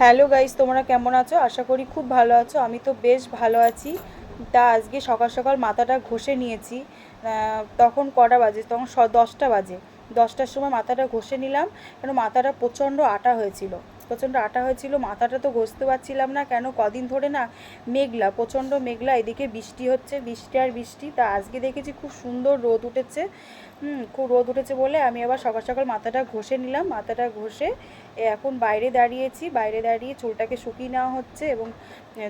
Hello guys, তোমরা কেমন আছো? আশা করি খুব ভালো আছো। আমি তো বেশ ভালো আছি। তা আজকে সকাল সকাল মাথাটা ঘষে নিয়েছি। তখন কটা বাজে? তখন দশটা বাজে। দশটার সময় মাথাটা ঘষে নিলাম। কেন মাথাটা প্রচণ্ড আটা হয়েছিল। প্রচণ্ড আটা হয়েছিল, মাথাটা তো ঘষতে পারছিলাম না, কেন কদিন ধরে না মেঘলা, প্রচণ্ড মেঘলা, এদিকে বৃষ্টি হচ্ছে, বৃষ্টি আর বৃষ্টি, তা আজকে দেখেছি খুব সুন্দর রোদ উঠেছে, হুম, খুব রোদ উঠেছে বলে আমি আবার সকাল সকাল মাথাটা ঘষে নিলাম, মাথাটা ঘষে এখন বাইরে দাঁড়িয়েছি, বাইরে দাঁড়িয়ে চুলটাকে শুকিয়ে নেওয়া হচ্ছে এবং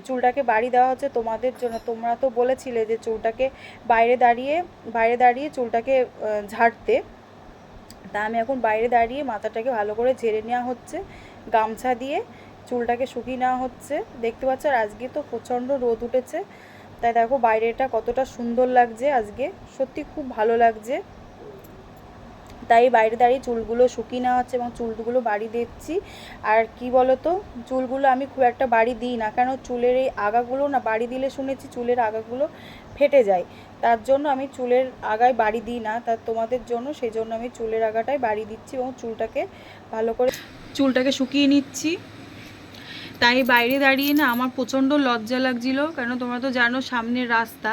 চুলটাকে বাড়ি দেওয়া হচ্ছে তোমাদের জন্য, তোমরা তো বলেছিলে যে চুলটাকে বাইরে দাঁড়িয়ে বাইরে দাঁড়িয়ে চুলটাকে ঝাড়তে, তা আমি এখন বাইরে দাঁড়িয়ে মাথাটাকে ভালো করে ঝেড়ে নেওয়া হচ্ছে গামছা দিয়ে চুলটাকে শুকিয়ে নেওয়া হচ্ছে। দেখতে পাচ্ছ, আর আজকে তো প্রচণ্ড রোদ উঠেছে। তাই দেখো, বাইরেটা কতটা সুন্দর লাগছে আজকে। সত্যি খুব ভালো লাগছে। তাই বাইরে দাঁড়িয়ে চুলগুলো শুকিয়ে নেওয়া হচ্ছে এবং চুলগুলো বাড়ি দিচ্ছি আর কি বলতো, চুলগুলো আমি খুব একটা বাড়ি দিই না। কেন, চুলের এই আগাগুলো না, বাড়ি দিলে শুনেছি চুলের আগাগুলো ফেটে যায়। তার জন্য আমি চুলের আগায় বাড়ি দিই না। তার তোমাদের জন্য সেই জন্য আমি চুলের আগাটায় বাড়ি দিচ্ছি এবং চুলটাকে ভালো করে চুলটাকে শুকিয়ে নিচ্ছি। তাই বাইরে দাঁড়িয়ে না আমার প্রচণ্ড লজ্জা লাগছিল। কেন তোমরা তো জানো সামনের রাস্তা।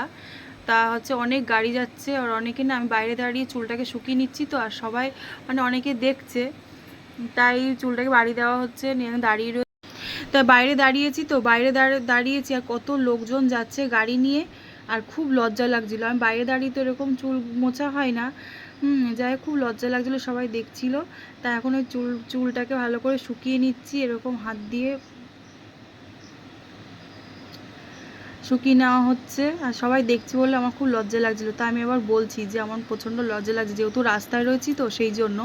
তা হচ্ছে অনেক গাড়ি যাচ্ছে আর অনেকে না আমি বাইরে দাঁড়িয়ে চুলটাকে শুকিয়ে নিচ্ছি তো আর সবাই মানে অনেকে দেখছে। তাই চুলটাকে বাড়ি দেওয়া হচ্ছে, নিয়ে দাঁড়িয়ে রয়েছে তা বাইরে দাঁড়িয়েছি তো বাইরে দাঁড়িয়ে দাঁড়িয়েছি আর কত লোকজন যাচ্ছে গাড়ি নিয়ে। আর খুব লজ্জা লাগছিল। আমি বাইরে দাঁড়িয়ে তো এরকম চুল মোছা হয় না। হুম, যাই খুব লজ্জা লাগছিল, সবাই দেখছিল। তা এখন ওই চুল, চুলটাকে ভালো করে শুকিয়ে নিচ্ছি, এরকম হাত দিয়ে। শুকিয়ে নেওয়া হচ্ছে, আর সবাই দেখছি বলে আমার খুব লজ্জা লাগছিল। তা আমি আবার বলছি যে, আমার প্রচণ্ড লজ্জা লাগছে, যেহেতু রাস্তায় রয়েছি তো, সেই জন্য।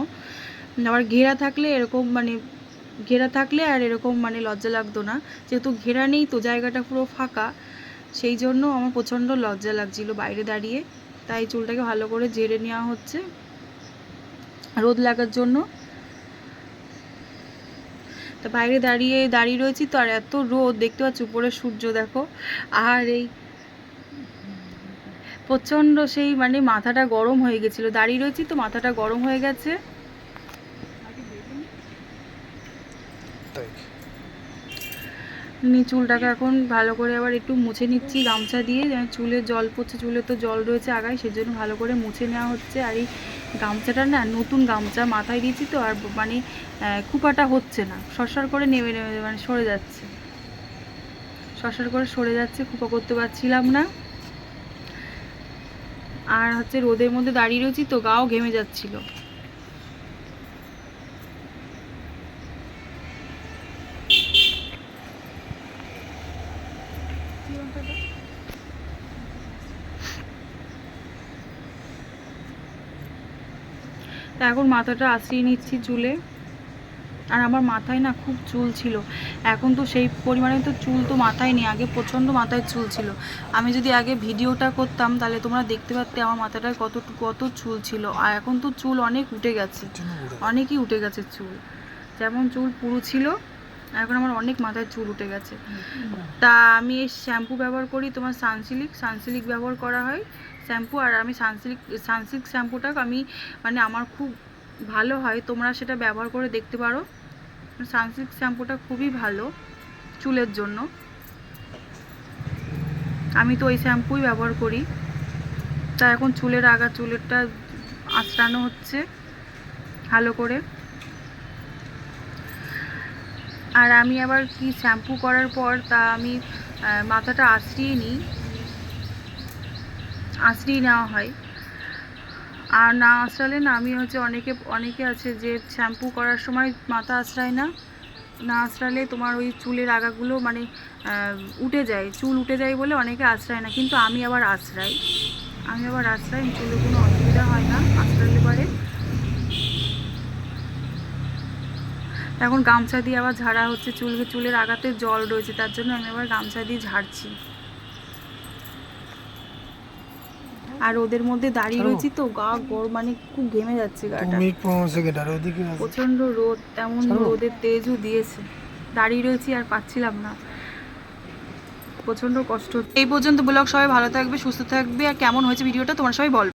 আবার ঘেরা থাকলে এরকম মানে ঘেরা থাকলে আর এরকম মানে লজ্জা লাগতো না। যেহেতু ঘেরা নেই তো, জায়গাটা পুরো ফাঁকা। সেই জন্য আমার প্রচণ্ড লজ্জা লাগছিল বাইরে দাঁড়িয়ে। তাই চুলটাকে ভালো করে ঝেড়ে নেওয়া হচ্ছে। রোদ লাগার জন্য। তা বাইরে দাঁড়িয়ে দাঁড়িয়ে রয়েছি তো, আর এত রোদ, দেখতে পাচ্ছ উপরে সূর্য, দেখো। আর এই প্রচণ্ড সেই মানে মাথাটা গরম হয়ে গেছিল। দাঁড়িয়ে রয়েছি তো, মাথাটা গরম হয়ে গেছে। নিয়ে চুলটাকে এখন ভালো করে আবার একটু মুছে নিচ্ছি, গামছা দিয়ে। যেন চুলে জল পড়ছে চুলে তো জল রয়েছে আগায়, সেজন্য ভালো করে মুছে নেওয়া হচ্ছে। আর এই গামছাটা না, নতুন গামছা মাথায় দিয়েছি তো, আর মানে কুপাটা হচ্ছে না। সরসর করে নেমে নেমে মানে সরে যাচ্ছে। সরসর করে সরে যাচ্ছে কুপা করতে পারছিলাম না। আর হচ্ছে রোদের মধ্যে দাঁড়িয়ে রয়েছি তো, গাও ঘেমে যাচ্ছিল। তা এখন মাথাটা আশ্রিয়ে নিচ্ছি চুলে। আর আমার মাথায় না খুব চুল ছিল। এখন তো সেই পরিমাণে তো চুল তো মাথায় নেই আগে প্রচণ্ড মাথায় চুল ছিল। আমি যদি আগে ভিডিওটা করতাম তাহলে তোমরা দেখতে পারতে আমার মাথাটায় কত কত চুল ছিল। আর এখন তো চুল অনেক উঠে গেছে। অনেকই উঠে গেছে চুল। যেমন চুল পুরু ছিল এখন আমার অনেক মাথায় চুল উঠে গেছে। তা আমি এই শ্যাম্পু ব্যবহার করি তোমার সানসিলিক সানসিলিক ব্যবহার করা হয় শ্যাম্পু আর আমি সানসিলিক সানসিল্ক শ্যাম্পুটা আমি মানে আমার খুব ভালো হয় তোমরা সেটা ব্যবহার করে দেখতে পারো। সানসিল্ক শ্যাম্পুটা খুবই ভালো চুলের জন্য। আমি তো ওই শ্যাম্পুই ব্যবহার করি। তা এখন চুলের আগা চুলেরটা আঁচড়ানো হচ্ছে ভালো করে। আর আমি আবার কি শ্যাম্পু করার পর তা আমি মাথাটা আঁচড়িয়ে নিই। আঁচড়িয়ে নেওয়া হয়। আর না আঁচড়ালে না আমি হচ্ছে অনেকে অনেকে আছে যে শ্যাম্পু করার সময় মাথা আঁচড়ায় না। না আঁচড়ালে তোমার ওই চুলের আগাগুলো মানে উঠে যায়। চুল উঠে যায় বলে অনেকে আঁচড়ায় না। কিন্তু আমি আবার আঁচড়াই। আমি আবার আঁচড়াই, চুলে কোনো অসুবিধা হয় না। আঁচড়ালে পরে এখন গামছা দিয়ে আবার ঝাড়া হচ্ছে চুলকে চুলের আগাতে জল রয়েছে তার জন্য আমি আবার গামছা দিয়ে ঝাড়ছি। আর ওদের মধ্যে দাঁড়িয়ে রয়েছি তো গা গরম মানে খুব ঘেমে যাচ্ছে গাটা। প্রচণ্ড রোদ তেমন রোদের তেজও দিয়েছে। দাঁড়িয়ে রয়েছি আর পাচ্ছিলাম না। প্রচণ্ড কষ্ট এই পর্যন্ত ব্লগ সবাই ভালো থাকবে সুস্থ থাকবে আর কেমন হয়েছে ভিডিওটা তোমার সবাই বল